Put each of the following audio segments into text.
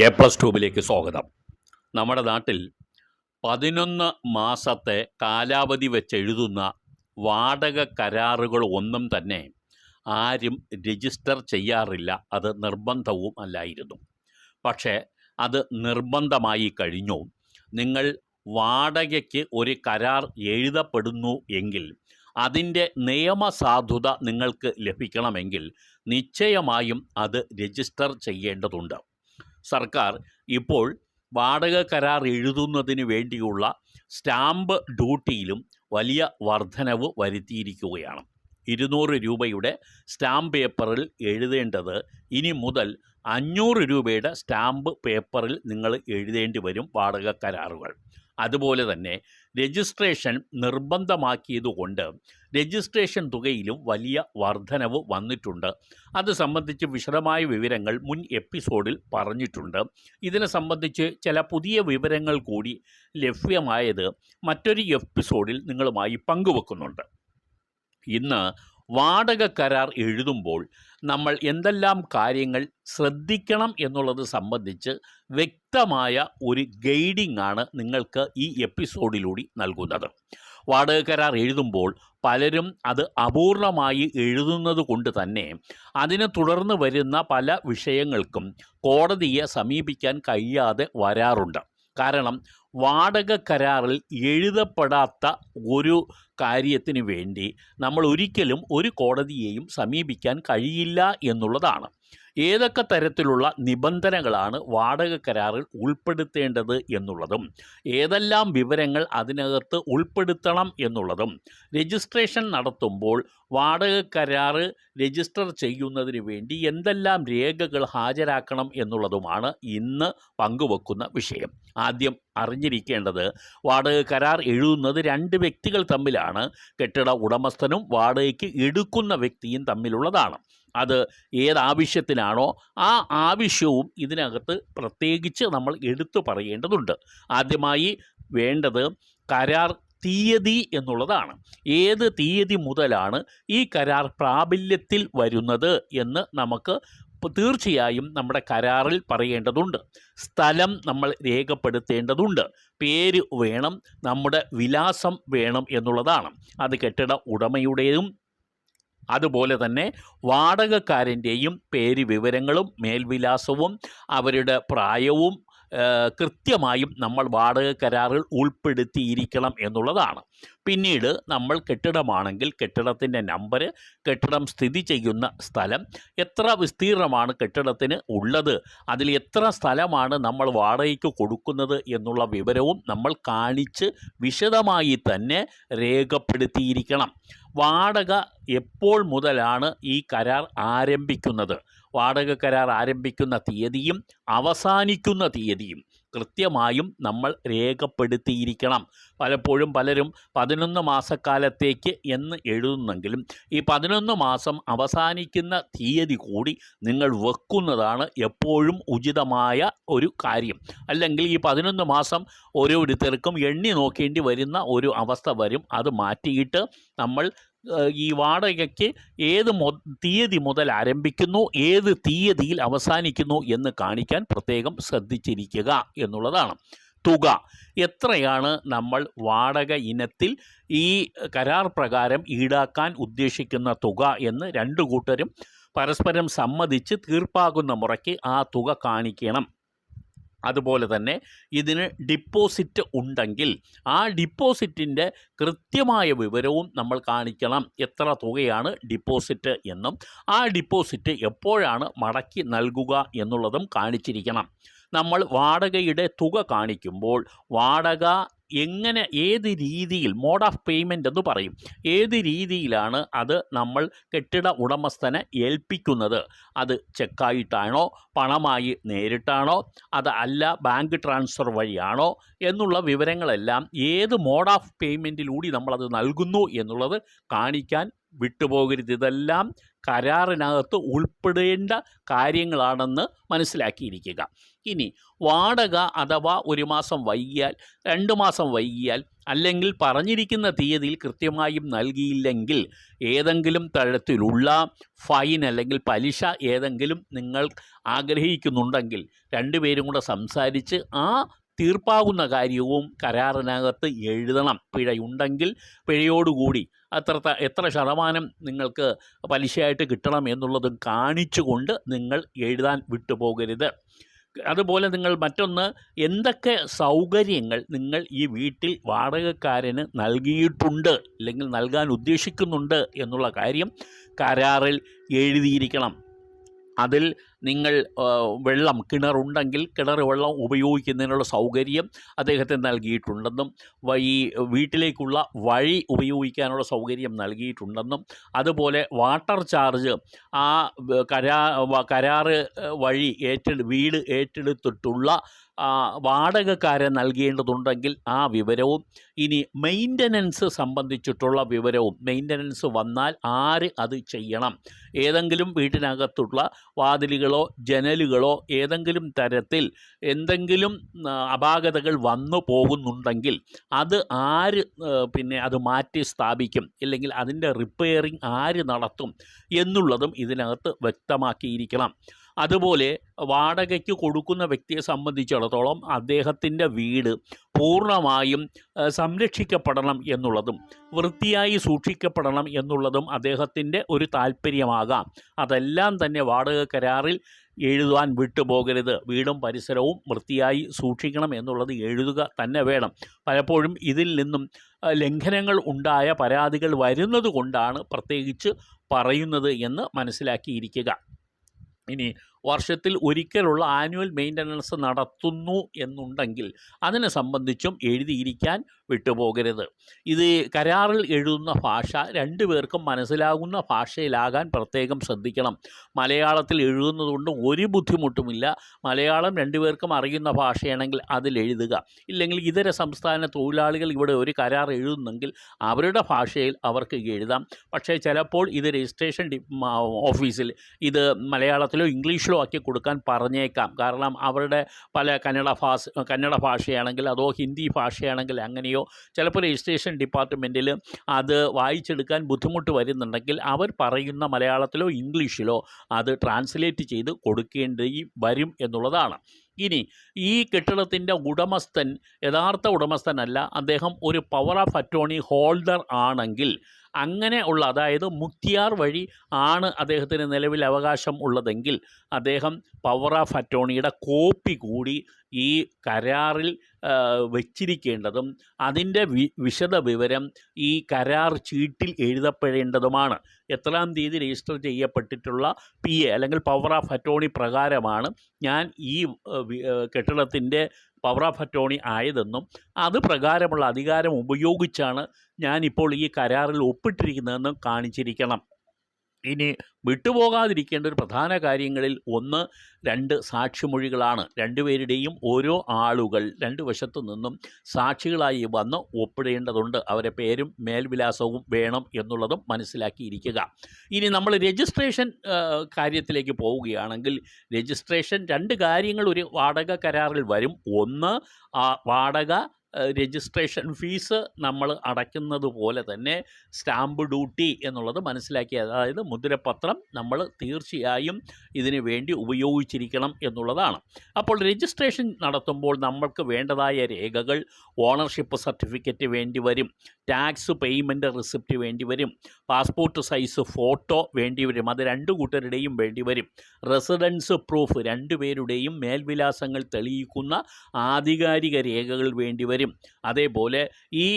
A plus ട്യൂബിലേക്ക് സ്വാഗതം. നമ്മുടെ നാട്ടിൽ പതിനൊന്ന് മാസത്തെ കാലാവധി വെച്ച് എഴുതുന്ന വാടക കരാറുകൾ ഒന്നും തന്നെ ആരും രജിസ്റ്റർ ചെയ്യാറില്ല. അത് നിർബന്ധവും അല്ലായിരുന്നു. പക്ഷേ അത് നിർബന്ധമായി കഴിഞ്ഞു. നിങ്ങൾ വാടകയ്ക്ക് ഒരു കരാർ എഴുതപ്പെടുന്നു എങ്കിൽ അതിന്റെ നിയമസാധുത നിങ്ങൾക്ക് ലഭിക്കണമെങ്കിൽ നിശ്ചയമായും അത് രജിസ്റ്റർ ചെയ്യേണ്ടതുണ്ട്. സർക്കാർ ഇപ്പോൾ വാടക കരാർ എഴുതുന്നതിന് വേണ്ടിയുള്ള സ്റ്റാമ്പ് ഡ്യൂട്ടിയിലും വലിയ വർധനവ് വരുത്തിയിരിക്കുകയാണ്. ഇരുന്നൂറ് രൂപയുടെ സ്റ്റാമ്പ് പേപ്പറിൽ എഴുതേണ്ടത് ഇനി മുതൽ അഞ്ഞൂറ് രൂപയുടെ സ്റ്റാമ്പ് പേപ്പറിൽ നിങ്ങൾ എഴുതേണ്ടി വരും വാടക കരാറുകൾ. അതുപോലെ തന്നെ രജിസ്ട്രേഷൻ നിർബന്ധമാക്കിയതുകൊണ്ട് രജിസ്ട്രേഷൻ തുകയിലും വലിയ വർധനവ് വന്നിട്ടുണ്ട്. അത് സംബന്ധിച്ച് വിശദമായ വിവരങ്ങൾ മുൻ എപ്പിസോഡിൽ പറഞ്ഞിട്ടുണ്ട്. ഇതിനെ സംബന്ധിച്ച് ചില പുതിയ വിവരങ്ങൾ കൂടി ലഭ്യമായത് മറ്റൊരു എപ്പിസോഡിൽ നിങ്ങളുമായി പങ്കുവെക്കുന്നുണ്ട്. ഇന്ന് വാടക കരാർ എഴുതുമ്പോൾ നമ്മൾ എന്തെല്ലാം കാര്യങ്ങൾ ശ്രദ്ധിക്കണം എന്നുള്ളത് സംബന്ധിച്ച് വ്യക്തമായ ഒരു ഗൈഡിംഗ് ആണ് നിങ്ങൾക്ക് ഈ എപ്പിസോഡിലൂടെ നൽകുന്നത്. വാടക കരാർ എഴുതുമ്പോൾ പലരും അത് അപൂർണമായി എഴുതുന്നത് കൊണ്ട് തന്നെ അതിനെ തുടർന്ന് വരുന്ന പല വിഷയങ്ങൾക്കും കോടതിയെ സമീപിക്കാൻ കഴിയാതെ വരാറുണ്ട്. കാരണം വാടക കരാറിൽ എഴുതപ്പെടാത്ത ഒരു കാര്യത്തിന് വേണ്ടി നമ്മൾ ഒരിക്കലും ഒരു കോടതിയെയും സമീപിക്കാൻ കഴിയില്ല എന്നുള്ളതാണ്. ഏതൊക്കെ തരത്തിലുള്ള നിബന്ധനകളാണ് വാടക കരാറിൽ ഉൾപ്പെടുത്തേണ്ടത് എന്നുള്ളതും ഏതെല്ലാം വിവരങ്ങൾ അതിനകത്ത് ഉൾപ്പെടുത്തണം എന്നുള്ളതും രജിസ്ട്രേഷൻ നടത്തുമ്പോൾ വാടക കരാറ് രജിസ്റ്റർ ചെയ്യുന്നതിന് വേണ്ടി എന്തെല്ലാം രേഖകൾ ഹാജരാക്കണം എന്നുള്ളതുമാണ് ഇന്ന് പങ്കുവെക്കുന്ന വിഷയം. ആദ്യം അറിഞ്ഞിരിക്കേണ്ടത് വാടക കരാർ എഴുതുന്നത് രണ്ട് വ്യക്തികൾ തമ്മിലാണ്. കെട്ടിട ഉടമസ്ഥനും വാടകയ്ക്ക് എടുക്കുന്ന വ്യക്തിയും തമ്മിലുള്ളതാണ്. അത് ഏതാവശ്യത്തിനാണോ ആ ആവശ്യവും ഇതിനകത്ത് പ്രത്യേകിച്ച് നമ്മൾ എടുത്തു പറയേണ്ടതുണ്ട്. ആദ്യമായി വേണ്ടത് കരാർ തീയതി എന്നുള്ളതാണ്. ഏത് തീയതി മുതലാണ് ഈ കരാർ പ്രാബല്യത്തിൽ വരുന്നത് എന്ന് നമുക്ക് തീർച്ചയായും നമ്മുടെ കരാറിൽ പറയേണ്ടതുണ്ട്. സ്ഥലം നമ്മൾ രേഖപ്പെടുത്തേണ്ടതുണ്ട്. പേര് വേണം നമ്മുടെ വിലാസം വേണം എന്നുള്ളതാണ്. അത് കെട്ടിട ഉടമയുടെയും അതുപോലെ തന്നെ വാടകക്കാരന്റെയും പേര് വിവരങ്ങളും മേൽവിലാസവും അവരുടെ പ്രായവും കൃത്യമായും നമ്മൾ വാടക കരാറിൽ ഉൾപ്പെടുത്തിയിരിക്കണം എന്നുള്ളതാണ്. പിന്നീട് നമ്മൾ കെട്ടിടമാണെങ്കിൽ കെട്ടിടത്തിന്റെ നമ്പർ കെട്ടിടം സ്ഥിതി ചെയ്യുന്ന സ്ഥലം എത്ര വിസ്തീർണമാണ് കെട്ടിടത്തിന് ഉള്ളത് അതിൽ എത്ര സ്ഥലമാണ് നമ്മൾ വാടകയ്ക്ക് കൊടുക്കുന്നത് എന്നുള്ള വിവരവും നമ്മൾ കാണിച്ച് വിശദമായി തന്നെ രേഖപ്പെടുത്തിയിരിക്കണം. വാടക എപ്പോൾ മുതലാണ് ഈ കരാർ ആരംഭിക്കുന്നത്? വാടക കരാർ ആരംഭിക്കുന്ന തീയതിയും അവസാനിക്കുന്ന തീയതിയും കൃത്യമായും നമ്മൾ രേഖപ്പെടുത്തിയിരിക്കണം. പലപ്പോഴും പലരും പതിനൊന്ന് മാസക്കാലത്തേക്ക് എന്ന് എഴുതുന്നെങ്കിലും ഈ പതിനൊന്ന് മാസം അവസാനിക്കുന്ന തീയതി കൂടി നിങ്ങൾ വെക്കുന്നതാണ് എപ്പോഴും ഉചിതമായ ഒരു കാര്യം. അല്ലെങ്കിൽ ഈ പതിനൊന്ന് മാസം ഓരോരുത്തർക്കും എണ്ണി നോക്കേണ്ടി വരുന്ന ഒരു അവസ്ഥ വരും. അത് മാറ്റിയിട്ട് നമ്മൾ ഈ വാടകയ്ക്ക് ഏത് മൊ തീയതി മുതൽ ആരംഭിക്കുന്നു ഏത് തീയതിയിൽ അവസാനിക്കുന്നു എന്ന് കാണിക്കാൻ പ്രത്യേകം ശ്രദ്ധിച്ചിരിക്കുക എന്നുള്ളതാണ്. തുക. എത്രയാണ് നമ്മൾ വാടക ഇനത്തിൽ ഈ കരാർ പ്രകാരം ഈടാക്കാൻ ഉദ്ദേശിക്കുന്ന തുക എന്ന് രണ്ടു കൂട്ടരും പരസ്പരം സമ്മതിച്ച് തീർപ്പാകുന്ന മുറയ്ക്ക് ആ തുക കാണിക്കണം. അതുപോലെ തന്നെ ഇതിന് ഡിപ്പോസിറ്റ് ഉണ്ടെങ്കിൽ ആ ഡിപ്പോസിറ്റിന്റെ കൃത്യമായ വിവരവും നമ്മൾ കാണിക്കണം. എത്ര തുകയാണ് ഡിപ്പോസിറ്റ് എന്നും. ആ ഡിപ്പോസിറ്റ് എപ്പോഴാണ് മടക്കി നൽകുക എന്നുള്ളതും കാണിച്ചിരിക്കണം. നമ്മൾ വാടകയുടെ തുക കാണിക്കുമ്പോൾ വാടക എങ്ങനെ ഏത് രീതിയിൽ മോഡ് ഓഫ് പേയ്മെന്റ് എന്ന് പറയും. ഏത് രീതിയിലാണ് അത് നമ്മൾ കെട്ടിട ഉടമസ്ഥനെ ഏൽപ്പിക്കുന്നത്? അത് ചെക്കായിട്ടാണോ? പണമായി നേരിട്ടാണോ? അത് അല്ല ബാങ്ക് ട്രാൻസ്ഫർ വഴിയാണോ? എന്നുള്ള വിവരങ്ങളെല്ലാം ഏത് മോഡ് ഓഫ് പേയ്മെന്റിലൂടെ നമ്മളത് നൽകുന്നു എന്നുള്ളത് കാണിക്കാൻ വിട്ടുപോകരുത്. ഇതെല്ലാം കരാറിനകത്ത് ഉൾപ്പെടേണ്ട കാര്യങ്ങളാണെന്ന് മനസ്സിലാക്കിയിരിക്കുക. ഇനി വാടക അഥവാ ഒരു മാസം വൈകിയാൽ രണ്ട് മാസം വൈകിയാൽ അല്ലെങ്കിൽ പറഞ്ഞിരിക്കുന്ന തീയതിയിൽ കൃത്യമായും നൽകിയില്ലെങ്കിൽ ഏതെങ്കിലും തരത്തിലുള്ള ഫൈൻ അല്ലെങ്കിൽ പലിശ ഏതെങ്കിലും നിങ്ങൾ ആഗ്രഹിക്കുന്നുണ്ടെങ്കിൽ രണ്ടുപേരും കൂടെ സംസാരിച്ച് ആ തീർപ്പാകുന്ന കാര്യവും കരാറിനകത്ത് എഴുതണം. പിഴയുണ്ടെങ്കിൽ പിഴയോടുകൂടി അത്ര എത്ര ശതമാനം നിങ്ങൾക്ക് പലിശയായിട്ട് കിട്ടണം എന്നുള്ളതും കാണിച്ചുകൊണ്ട് നിങ്ങൾ എഴുതാൻ വിട്ടുപോകരുത്. അതുപോലെ നിങ്ങൾ മറ്റൊന്ന് എന്തൊക്കെ സൗകര്യങ്ങൾ നിങ്ങൾ ഈ വീട്ടിൽ വാടകക്കാരന് നൽകിയിട്ടുണ്ട് അല്ലെങ്കിൽ നൽകാൻ ഉദ്ദേശിക്കുന്നുണ്ട് എന്നുള്ള കാര്യം കരാറിൽ എഴുതിയിരിക്കണം. അതിൽ നിങ്ങൾ വെള്ളം കിണറുണ്ടെങ്കിൽ കിണർ വെള്ളം ഉപയോഗിക്കുന്നതിനുള്ള സൗകര്യം അദ്ദേഹത്തിന് നൽകിയിട്ടുണ്ടെന്നും വഴി വീട്ടിലേക്കുള്ള വഴി ഉപയോഗിക്കാനുള്ള സൗകര്യം നൽകിയിട്ടുണ്ടെന്നും അതുപോലെ വാട്ടർ ചാർജ് ആ കരാ കരാറ് വഴി ഏറ്റെടു വീട് ഏറ്റെടുത്തിട്ടുള്ള വാടകക്കാരൻ നൽകേണ്ടതുണ്ടെങ്കിൽ ആ വിവരവും ഇനി മെയിന്റനൻസ് സംബന്ധിച്ചിട്ടുള്ള വിവരവും മെയിന്റനൻസ് വന്നാൽ ആര് അത് ചെയ്യണം? ഏതെങ്കിലും വീട്ടിനകത്തുള്ള വാതിലുകളോ ജനലുകളോ ഏതെങ്കിലും തരത്തിൽ എന്തെങ്കിലും അപാകതകൾ വന്നു പോകുന്നുണ്ടെങ്കിൽ അത് ആര് പിന്നെ അത് മാറ്റി സ്ഥാപിക്കും? ഇല്ലെങ്കിൽ അതിന്റെ റിപ്പയറിങ് ആര് നടത്തും? എന്നുള്ളതും ഇതിനകത്ത് വ്യക്തമാക്കിയിരിക്കണം. അതുപോലെ വാടകയ്ക്ക് കൊടുക്കുന്ന വ്യക്തിയെ സംബന്ധിച്ചിടത്തോളം അദ്ദേഹത്തിന്റെ വീട് പൂർണമായും സംരക്ഷിക്കപ്പെടണം എന്നുള്ളതും വൃത്തിയായി സൂക്ഷിക്കപ്പെടണം എന്നുള്ളതും അദ്ദേഹത്തിന്റെ ഒരു താല്പര്യമാകാം. അതെല്ലാം തന്നെ വാടക കരാറിൽ എഴുതുവാൻ വിട്ടുപോകരുത്. വീടും പരിസരവും വൃത്തിയായി സൂക്ഷിക്കണം എന്നുള്ളത് എഴുതുക തന്നെ വേണം. പലപ്പോഴും ഇതിൽ നിന്നും ലംഘനങ്ങൾ ഉണ്ടായ പരാതികൾ വരുന്നത് കൊണ്ടാണ് പ്രത്യേകിച്ച് പറയുന്നത് എന്ന് മനസ്സിലാക്കിയിരിക്കുക. ഇനി വർഷത്തിൽ ഒരിക്കലുള്ള ആനുവൽ മെയിന്റനൻസ് നടത്തുന്നു എന്നുണ്ടെങ്കിൽ അതിനെ സംബന്ധിച്ചും എഴുതിയിരിക്കാൻ വിട്ടുപോകരുത്. ഇത് കരാറിൽ എഴുതുന്ന ഭാഷ രണ്ടു പേർക്കും മനസ്സിലാകുന്ന ഭാഷയിലാകാൻ പ്രത്യേകം ശ്രദ്ധിക്കണം. മലയാളത്തിൽ എഴുതുന്നതുകൊണ്ട് ഒരു ബുദ്ധിമുട്ടുമില്ല. മലയാളം രണ്ടുപേർക്കും അറിയുന്ന ഭാഷയാണെങ്കിൽ അതിൽ എഴുതുക. ഇല്ലെങ്കിൽ ഇതര സംസ്ഥാന തൊഴിലാളികൾ ഇവിടെ ഒരു കരാർ എഴുതുന്നെങ്കിൽ അവരുടെ ഭാഷയിൽ അവർക്ക് എഴുതാം. പക്ഷേ ചിലപ്പോൾ ഇത് രജിസ്ട്രേഷൻ ഓഫീസിൽ ഇത് മലയാളത്തിലോ ഇംഗ്ലീഷിലോ ആക്കി കൊടുക്കാൻ പറഞ്ഞേക്കാം. കാരണം അവരുടെ പല കന്നഡ ഭാഷ കന്നഡ ഭാഷയാണെങ്കിൽ അതോ ഹിന്ദി ഭാഷയാണെങ്കിൽ അങ്ങനെയോ ചിലപ്പോൾ രജിസ്ട്രേഷൻ ഡിപ്പാർട്ട്മെന്റിൽ അത് വായിച്ചെടുക്കാൻ ബുദ്ധിമുട്ട് വരുന്നുണ്ടെങ്കിൽ അവർ പറയുന്ന മലയാളത്തിലോ ഇംഗ്ലീഷിലോ അത് ട്രാൻസ്ലേറ്റ് ചെയ്ത് കൊടുക്കേണ്ടി വരും എന്നുള്ളതാണ്. ഇനി ഈ കെട്ടിടത്തിന്റെ ഉടമസ്ഥൻ യഥാർത്ഥ ഉടമസ്ഥനല്ല അദ്ദേഹം ഒരു പവർ ഓഫ് അറ്റോണി ഹോൾഡർ ആണെങ്കിൽ അങ്ങനെ ഉള്ള അതായത് മുക്തിയാർ വഴി ആണ് അദ്ദേഹത്തിന് നിലവിൽ അവകാശം ഉള്ളതെങ്കിൽ അദ്ദേഹം പവർ ഓഫ് അറ്റോണിയുടെ കോപ്പി കൂടി ഈ കരാറിൽ വെച്ചിരിക്കേണ്ടതും അതിന്റെ വി വിശദ വിവരം ഈ കരാർ ചീട്ടിൽ എഴുതപ്പെടേണ്ടതുമാണ്. എത്രാം തീയതി രജിസ്റ്റർ ചെയ്യപ്പെട്ടിട്ടുള്ള പി എ അല്ലെങ്കിൽ പവർ ഓഫ് അറ്റോണി പ്രകാരമാണ് ഞാൻ ഈ കെട്ടിടത്തിന്റെ പവർ ഓഫ് അറ്റോണി ആയതെന്നും അത് പ്രകാരമുള്ള അധികാരം ഉപയോഗിച്ചാണ് ഞാനിപ്പോൾ ഈ കരാറിൽ ഒപ്പിട്ടിരിക്കുന്നതെന്നും കാണിച്ചിരിക്കണം. ഇനി വിട്ടുപോകാതിരിക്കേണ്ട ഒരു പ്രധാന കാര്യങ്ങളിൽ ഒന്ന് രണ്ട് സാക്ഷിമൊഴികളാണ്. രണ്ടുപേരുടെയും ഓരോ ആളുകൾ രണ്ട് വശത്തു നിന്നും സാക്ഷികളായി വന്ന് ഒപ്പിടേണ്ടതുണ്ട്. അവരെ പേരും മേൽവിലാസവും വേണം എന്നുള്ളതും മനസ്സിലാക്കിയിരിക്കുക. ഇനി നമ്മൾ രജിസ്ട്രേഷൻ കാര്യത്തിലേക്ക് പോവുകയാണെങ്കിൽ രജിസ്ട്രേഷൻ രണ്ട് കാര്യങ്ങൾ ഒരു വാടക കരാറിൽ വരും. ഒന്ന് വാടക രജിസ്ട്രേഷൻ ഫീസ് നമ്മൾ അടയ്ക്കുന്നത് പോലെ തന്നെ സ്റ്റാമ്പ് ഡ്യൂട്ടി എന്നുള്ളത് മനസ്സിലാക്കി അതായത് മുദ്രപത്രം നമ്മൾ തീർച്ചയായും ഇതിന് വേണ്ടി ഉപയോഗിച്ചിരിക്കണം എന്നുള്ളതാണ്. അപ്പോൾ രജിസ്ട്രേഷൻ നടത്തുമ്പോൾ നമ്മൾക്ക് വേണ്ടതായ രേഖകൾ ഓണർഷിപ്പ് സർട്ടിഫിക്കറ്റ് വേണ്ടി വരും ടാക്സ് പേയ്മെന്റ് റിസിപ്റ്റ് വേണ്ടി വരും പാസ്പോർട്ട് സൈസ് ഫോട്ടോ വേണ്ടി വരും അത് രണ്ട് കൂട്ടരുടെയും വേണ്ടി വരും റെസിഡൻസ് പ്രൂഫ് രണ്ടുപേരുടെയും മേൽവിലാസങ്ങൾ തെളിയിക്കുന്ന ആധികാരിക രേഖകൾ വേണ്ടി വരും. അതേപോലെ ഈ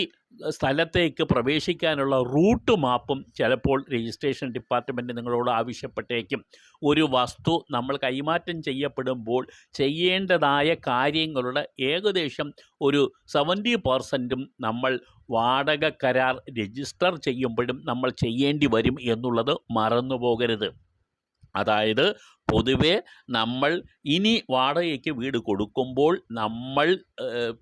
സ്ഥലത്തേക്ക് പ്രവേശിക്കാനുള്ള റൂട്ട് മാപ്പും ചിലപ്പോൾ രജിസ്ട്രേഷൻ ഡിപ്പാർട്ട്മെന്റ് നിങ്ങളോട് ആവശ്യപ്പെട്ടേക്കും. ഒരു വസ്തു നമ്മൾ കൈമാറ്റം ചെയ്യപ്പെടുമ്പോൾ ചെയ്യേണ്ടതായ കാര്യങ്ങളുടെ ഏകദേശം ഒരു സെവന്റി പെർസെന്റും നമ്മൾ വാടക കരാർ രജിസ്റ്റർ ചെയ്യുമ്പോഴും നമ്മൾ ചെയ്യേണ്ടി വരും എന്നുള്ളത് മറന്നു പോകരുത് അതായത് പൊതുവെ നമ്മൾ ഇനി വാടകയ്ക്ക് വീട് കൊടുക്കുമ്പോൾ നമ്മൾ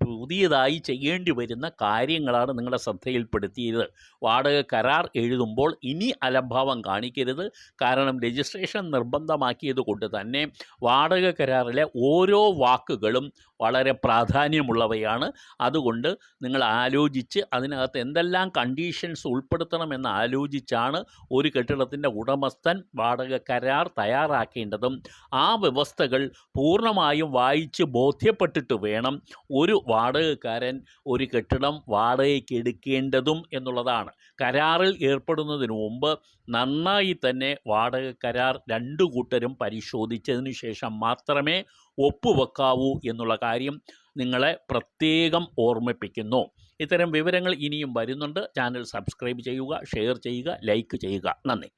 പുതിയതായി ചെയ്യേണ്ടി വരുന്ന കാര്യങ്ങളാണ് നിങ്ങളുടെ ശ്രദ്ധയിൽപ്പെടുത്തിയത് വാടക കരാർ എഴുതുമ്പോൾ ഇനി അലംഭാവം കാണിക്കരുത്. കാരണം രജിസ്ട്രേഷൻ നിർബന്ധമാക്കിയത് കൊണ്ട് തന്നെ വാടക കരാറിലെ ഓരോ വാക്കുകളും വളരെ പ്രാധാന്യമുള്ളവയാണ്. അതുകൊണ്ട് നിങ്ങൾ ആലോചിച്ച് അതിനകത്ത് എന്തെല്ലാം കണ്ടീഷൻസ് ഉൾപ്പെടുത്തണമെന്ന് ആലോചിച്ചാണ് ഒരു കെട്ടിടത്തിന്റെ ഉടമസ്ഥൻ വാടക കരാർ തയ്യാറാക്കേണ്ടതും. ആ വ്യവസ്ഥകൾ പൂർണമായും വായിച്ച് ബോധ്യപ്പെട്ടിട്ട് വേണം ഒരു വാടകക്കാരൻ ഒരു കെട്ടിടം വാടകയ്ക്ക് എടുക്കേണ്ടതും എന്നുള്ളതാണ്. കരാറിൽ ഏർപ്പെടുന്നതിന് മുമ്പ് നന്നായി തന്നെ വാടക കരാർ രണ്ടു കൂട്ടരും പരിശോധിച്ചതിന് ശേഷം മാത്രമേ ഒപ്പുവെക്കാവൂ എന്നുള്ള കാര്യം നിങ്ങളെ പ്രത്യേകം ഓർമ്മിപ്പിക്കുന്നു. ഇത്തരം വിവരങ്ങൾ ഇനിയും വരുന്നുണ്ട്. ചാനൽ സബ്സ്ക്രൈബ് ചെയ്യുക ഷെയർ ചെയ്യുക ലൈക്ക് ചെയ്യുക. നന്ദി.